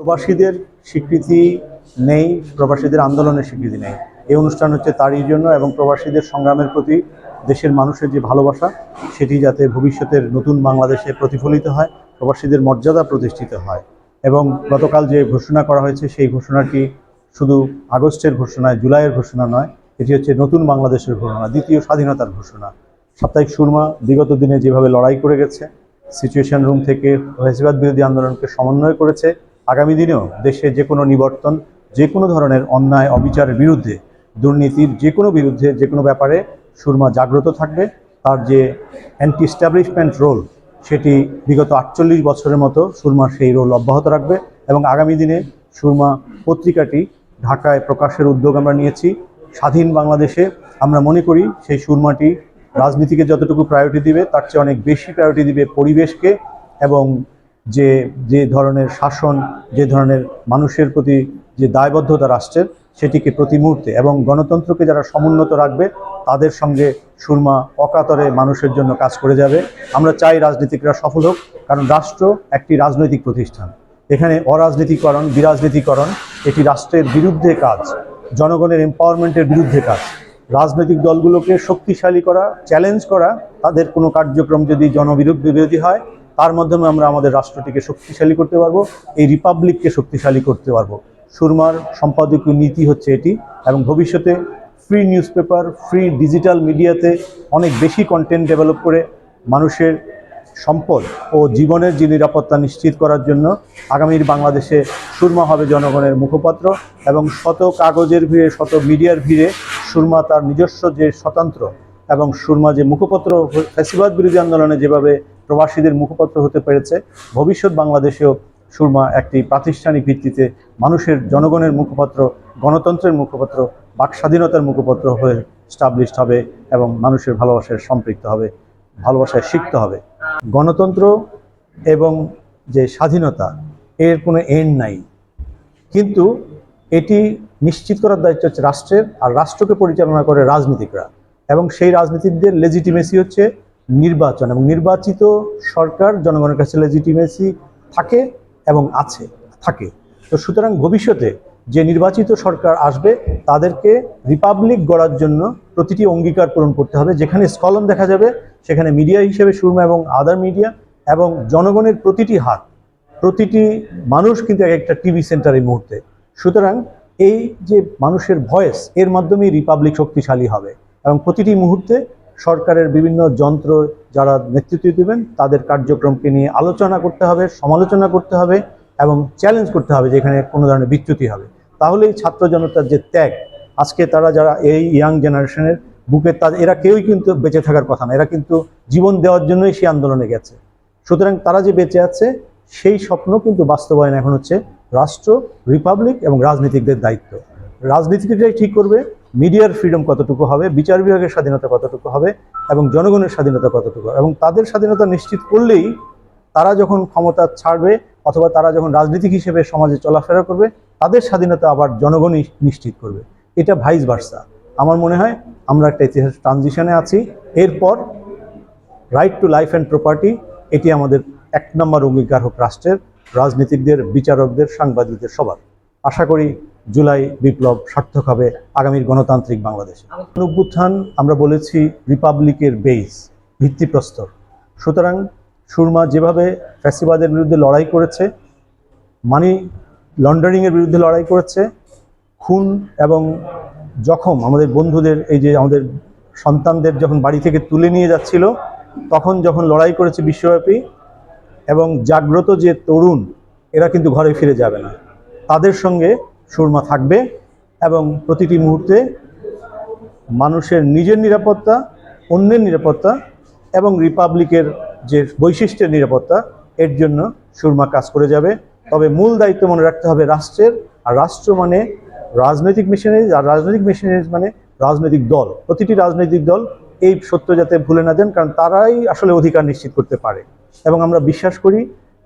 প্রবাসীদের স্বীকৃতি নেই, প্রবাসীদের আন্দোলনের স্বীকৃতি নেই। এই অনুষ্ঠান হচ্ছে তারই জন্য এবং প্রবাসীদের সংগ্রামের প্রতি দেশের মানুষের যে ভালোবাসা, সেটি যাতে ভবিষ্যতের নতুন বাংলাদেশে প্রতিফলিত হয়, প্রবাসীদের মর্যাদা প্রতিষ্ঠিত হয়। এবং গতকাল যে ঘোষণা করা হয়েছে, সেই ঘোষণাটি শুধু আগস্টের ঘোষণা, জুলাইয়ের ঘোষণা নয়, এটি হচ্ছে নতুন বাংলাদেশের ঘোষণা, দ্বিতীয় স্বাধীনতার ঘোষণা। সাপ্তাহিক সুরমা বিগত দিনে যেভাবে লড়াই করে গেছে সিচুয়েশন রুম থেকে ফ্যাসিবাদ বিরোধী আন্দোলনকে সমন্বয় করেছে আগামী দিনেও দেশে যে কোনো নিবর্তন, যে কোনো ধরনের অন্যায়, অবিচারের বিরুদ্ধে, দুর্নীতির যে কোনো বিরুদ্ধে, যে কোনো ব্যাপারে সুরমা জাগ্রত থাকবে। তার যে অ্যান্টি স্ট্যাবলিশমেন্ট রোল সেটি বিগত আটচল্লিশ বছরের মতো সুরমা সেই রোল অব্যাহত রাখবে এবং আগামী দিনে সুরমা পত্রিকাটি ঢাকায় প্রকাশের উদ্যোগ আমরা নিয়েছি। স্বাধীন বাংলাদেশে আমরা মনে করি সেই সুরমাটি রাজনীতিকে যতটুকু প্রায়োরিটি দিবে, তার চেয়ে অনেক বেশি প্রায়োরিটি দিবে পরিবেশকে এবং যে যে ধরনের শাসন, যে ধরনের মানুষের প্রতি যে দায়বদ্ধতা রাষ্ট্রের, সেটিকে প্রতি মুহূর্তে এবং গণতন্ত্রকে যারা সমুন্নত রাখবে, তাদের সঙ্গে সুরমা অকাতরে মানুষের জন্য কাজ করে যাবে। আমরা চাই রাজনীতিকরা সফল হোক, কারণ রাষ্ট্র একটি রাজনৈতিক প্রতিষ্ঠান। এখানে অরাজনীতিকরণ, বিরাজনীতিকরণ, এটি রাষ্ট্রের বিরুদ্ধে কাজ, জনগণের এম্পাওয়ারমেন্টের বিরুদ্ধে কাজ। রাজনৈতিক দলগুলোকে শক্তিশালী করা চ্যালেঞ্জ করা, তাদের কোনো কার্যক্রম যদি জনবিরোধী বিরোধী হয় তার মাধ্যমে আমরা আমাদের রাষ্ট্রটিকে শক্তিশালী করতে পারব, এই রিপাবলিককে শক্তিশালী করতে পারব। সুরমার সম্পাদকীয় নীতি হচ্ছে এটি এবং ভবিষ্যতে free news paper free digital মিডিয়াতে অনেক বেশি কন্টেন্ট ডেভেলপ করে মানুষের সম্পদ ও জীবনের যে নিরাপত্তা নিশ্চিত করার জন্য আগামীর বাংলাদেশে সুরমা হবে জনগণের মুখপাত্র এবং শত কাগজের ভিড়ে, শত মিডিয়ার ভিড়ে সুরমা তার নিজস্ব যে স্বতন্ত্র এবং সুরমা যে মুখপত্র ফ্যাসিবাদ বিরোধী আন্দোলনে যেভাবে প্রবাসীদের মুখপত্র হতে পেরেছে। ভবিষ্যৎ বাংলাদেশেও সুরমা একটি প্রাতিষ্ঠানিক ভিত্তিতে মানুষের জনগণের মুখপাত্র, গণতন্ত্রের মুখপাত্র, বাক স্বাধীনতার মুখপাত্র হয়ে স্টাবলিশড হবে এবং মানুষের ভালোবাসায় সম্পৃক্ত হবে, ভালোবাসায় শিখতে হবে। গণতন্ত্র এবং যে স্বাধীনতা, এর কোনো এন্ড নাই। কিন্তু এটি নিশ্চিত করার দায়িত্ব হচ্ছে রাষ্ট্রের, আর রাষ্ট্রকে পরিচালনা করে রাজনীতিকরা। এবং সেই রাজনীতিকদের লেজিটিমেসি হচ্ছে নির্বাচন এবং নির্বাচিত সরকার জনগণের কাছে লেজিটিমেসি থাকে এবং আছে, থাকে। তো সুতরাং ভবিষ্যতে যে নির্বাচিত সরকার আসবে, তাদেরকে রিপাবলিক গড়ার জন্য প্রতিটি অঙ্গীকার পূরণ করতে হবে। যেখানে স্কলন দেখা যাবে, সেখানে মিডিয়া হিসেবে সুরমা এবং আদার মিডিয়া এবং জনগণের প্রতিটি হাত, প্রতিটি মানুষ কিন্তু এক একটা টিভি সেন্টার এই মুহূর্তে। সুতরাং এই যে মানুষের ভয়েস, এর মাধ্যমেই রিপাবলিক শক্তিশালী হবে এবং প্রতিটি মুহূর্তে সরকারের বিভিন্ন যন্ত্র যারা নেতৃত্ব দেবেন, তাদের কার্যক্রমকে নিয়ে আলোচনা করতে হবে, সমালোচনা করতে হবে এবং চ্যালেঞ্জ করতে হবে যেখানে কোনো ধরনের বিচ্যুতি হবে। তাহলেই ছাত্র জনতার যে ত্যাগ, আজকে তারা যারা এই ইয়াং জেনারেশনের বুকে তাদের এরা কেউই কিন্তু বেঁচে থাকার কথা না, এরা কিন্তু জীবন দেওয়ার জন্যই সেই আন্দোলনে গেছে। সুতরাং তারা যে বেঁচে আছে, সেই স্বপ্ন কিন্তু বাস্তবায়ন এখন হচ্ছে রাষ্ট্র রিপাবলিক এবং রাজনীতিকদের দায়িত্ব। রাজনীতিকরাই ঠিক করবে মিডিয়ার ফ্রিডম কতটুকু হবে, বিচার বিভাগের স্বাধীনতা কতটুকু হবে এবং জনগণের স্বাধীনতা কতটুকু। এবং তাদের স্বাধীনতা নিশ্চিত করলেই তারা যখন ক্ষমতা ছাড়বে অথবা তারা যখন রাজনীতিক হিসেবে সমাজে চলাফেরা করবে, তাদের স্বাধীনতা আবার জনগণই নিশ্চিত করবে। এটা ভাইস ভার্সা। আমার মনে হয় আমরা একটা ইতিহাস ট্রানজিশনে আছি। এরপর right to life and property এটি আমাদের এক নম্বর অঙ্গীকার হোক রাষ্ট্রের, রাজনীতিকদের, বিচারকদের, সাংবাদিকদের সবার। আশা করি জুলাই বিপ্লব সার্থক হবে আগামীর গণতান্ত্রিক বাংলাদেশে। অভ্যুত্থান আমরা বলেছি রিপাবলিকের বেইস ভিত্তিপ্রস্তর। সুতরাং সুরমা যেভাবে ফ্যাসিবাদের বিরুদ্ধে লড়াই করেছে মানি লন্ডারিংয়ের বিরুদ্ধে লড়াই করেছে খুন এবং জখম আমাদের বন্ধুদের এই যে আমাদের সন্তানদের যখন বাড়ি থেকে তুলে নিয়ে যাচ্ছিল তখন যখন লড়াই করেছে বিশ্বব্যাপী এবং জাগ্রত যে তরুণ এরা কিন্তু ঘরে ফিরে যাবে না। তাদের সঙ্গে সুরমা থাকবে এবং প্রতিটি মুহূর্তে মানুষের নিজের নিরাপত্তা, অন্যের নিরাপত্তা এবং রিপাবলিকের যে বৈশিষ্ট্যের নিরাপত্তা, এর জন্য সুরমা কাজ করে যাবে। তবে মূল দায়িত্ব মনে রাখতে হবে রাষ্ট্রের, আর রাষ্ট্র মানে রাজনৈতিক মিশনারিজ আর রাজনৈতিক মিশনারিজ মানে রাজনৈতিক দল। প্রতিটি রাজনৈতিক দল এই সত্য যাতে ভুলে না দেন কারণ তারাই আসলে অধিকার নিশ্চিত করতে পারে। এবং আমরা বিশ্বাস করি,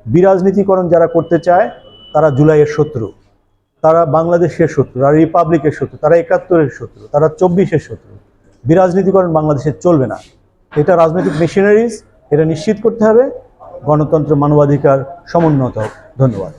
বিরাজনীতিকরণ যারা করতে চায়, তারা জুলাইয়ের শত্রু। তারা বাংলাদেশের শত্রু, তারা রিপাবলিকের শত্রু, তারা একাত্তরের শত্রু, তারা চব্বিশের শত্রু। বিরাজনীতিকরণ বাংলাদেশে চলবে না। এটা রাজনৈতিক মেশিনারিজ এটা নিশ্চিত করতে হবে। গণতন্ত্র মানবাধিকার সমুন্নত। ধন্যবাদ।